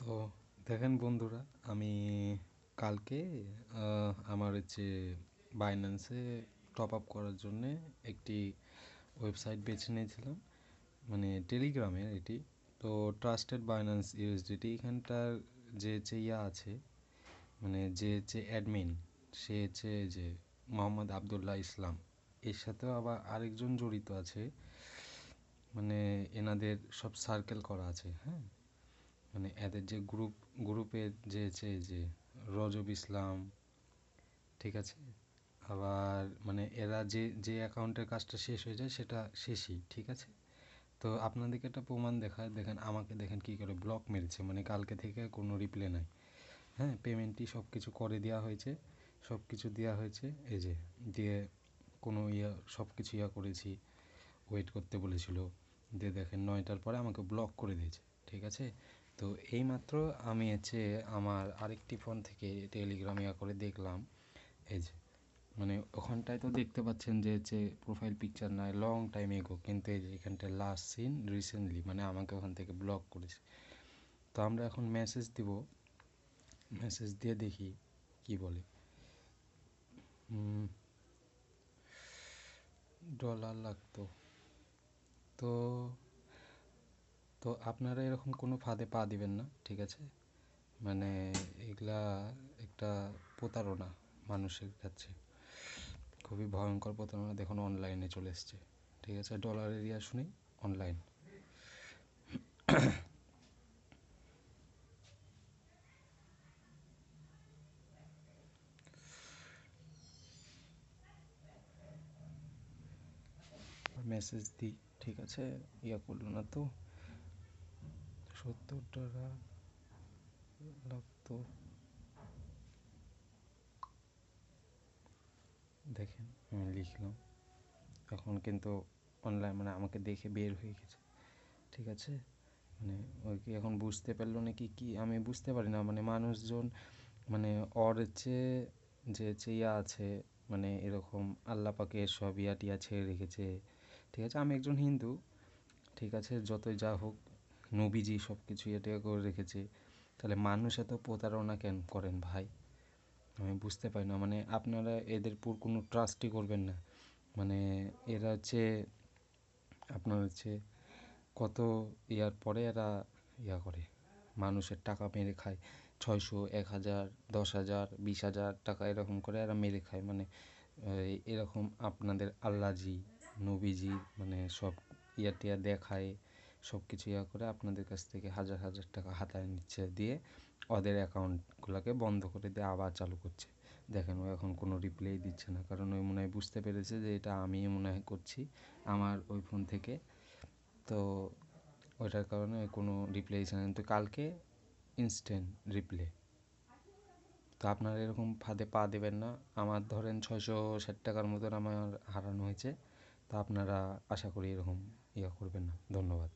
তো দেখেন বন্ধুরা, আমি কালকে আমার হচ্ছে বাইন্যান্সে টপ আপ করার জন্যে একটি ওয়েবসাইট বেছে নিয়েছিলাম মানে টেলিগ্রামের এটি। তো ট্রাস্টেড বাইন্যান্স ইউএসডিটি এখানটার যে হচ্ছে ইয়া আছে মানে যে হচ্ছে অ্যাডমিন সে হচ্ছে যে মোহাম্মদ আবদুল্লাহ ইসলাম। এর সাথেও আবার আরেকজন জড়িত আছে মানে এনাদের সব সার্কেল করা আছে হ্যাঁ? মানে এদের যে গ্রুপ গ্রুপের যে যে যে রজব ইসলাম, ঠিক আছে? আবার মানে এরা যে যে অ্যাকাউন্টের কাজটা শেষ হয়ে যায় সেটা শেষই, ঠিক আছে? তো আপনাদেরকে একটা প্রমাণ দেখায় দেখেন, আমাকে দেখেন কী করে ব্লক মেরেছে। মানে কালকে থেকে কোনো রিপ্লে নাই। হ্যাঁ পেমেন্টটি সব কিছু করে দেওয়া হয়েছে সব কিছু দেওয়া হয়েছে। এই যে, দিয়ে কোনো ইয়া সব কিছু ইয়া করেছি ওয়েট করতে বলেছিল। দিয়ে দেখেন নয়টার পরে আমাকে ব্লক করে দিয়েছে, ঠিক আছে? তো এইমাত্র আমি হচ্ছে আমার আরেকটি ফোন থেকে টেলিগ্রাম ইয়া করে দেখলাম। এই যে মানে ওখানটায় তো দেখতে পাচ্ছেন যে হচ্ছে প্রোফাইল পিকচার নাই লং টাইম এগো কিন্তু এই যে এখানটায় লাস্ট সিন রিসেন্টলি মানে আমাকে ওখান থেকে ব্লক করেছে। তো আমরা এখন মেসেজ দিব মেসেজ দিয়ে দেখি কি বলে। ডলার লাগতো। তো তো আপনারা এরকম কোনো ফাঁদে পা দিবেন না, ঠিক আছে? মানে এগুলা একটা প্রতারণা মানুষের কাছে। খুবই ভয়ঙ্কর প্রতারণা দেখুন অনলাইনে চলে এসছে, ঠিক আছে? ডলার এরিয়া শুনি অনলাইন মেসেজ দিই ঠিক আছে? ইয়া করল না তো। সত্তর টাকা লাগতো। দেখেন, আমি লিখলাম। এখন কিন্তু অনলাইন মানে আমাকে দেখে বের হয়ে গেছে। ঠিক আছে? মানে ওই কি এখন বুঝতে পারল নাকি কি? আমি বুঝতে পারি না। মানে মানুষজন মানে অর হচ্ছে যে ইয়া আছে মানে এরকম আল্লাহ পাকে সব ইয়া টিয়া ছেড়ে রেখেছে। ঠিক আছে? আমি একজন হিন্দু। ঠিক আছে? যতই যা হোক নবীজি সব কিছু এটা করে রেখেছে। তাহলে মানুষ এত প্রতারণা কেন করেন ভাই? আমি বুঝতে পারি না। মানে আপনারা এদের পুর কোনো ট্রাস্টই করবেন না। মানে এরা হচ্ছে, আপনার হচ্ছে কত ইয়ার পরে এরা ইয়া করে, মানুষের টাকা মেরে খায়। ছয়শো, এক হাজার, দশ হাজার, বিশ হাজার টাকা এরকম করে এরা মেরে খায়। মানে এরকম আপনাদের আল্লাজি নবীজি মানে সব ইয়া টিয়া দেখায়। সব কিছু ইয়া করে আপনাদের কাছ থেকে হাজার হাজার টাকা হাতায় নিচ্ছে দিয়ে ওদের অ্যাকাউন্টগুলোকে বন্ধ করে দিয়ে আবার চালু করছে। দেখেন ও এখন কোনো রিপ্লাই দিচ্ছে না, কারণ ওই মনে হয় বুঝতে পেরেছে যে এটা আমি মনে হয় করছি, আমার ওই ফোন থেকে। তো ওইটার কারণে কোনো রিপ্লাই দিচ্ছে না। কিন্তু কালকে ইনস্ট্যান্ট রিপ্লে তো আপনারা এরকম ফাঁদে পা দেবেন না। আমার ধরেন ছয়শো ষাট টাকার মতন আমার হারানো হয়েছে। তো আপনারা আশা করি এরকম ইয়া করবেন না। ধন্যবাদ।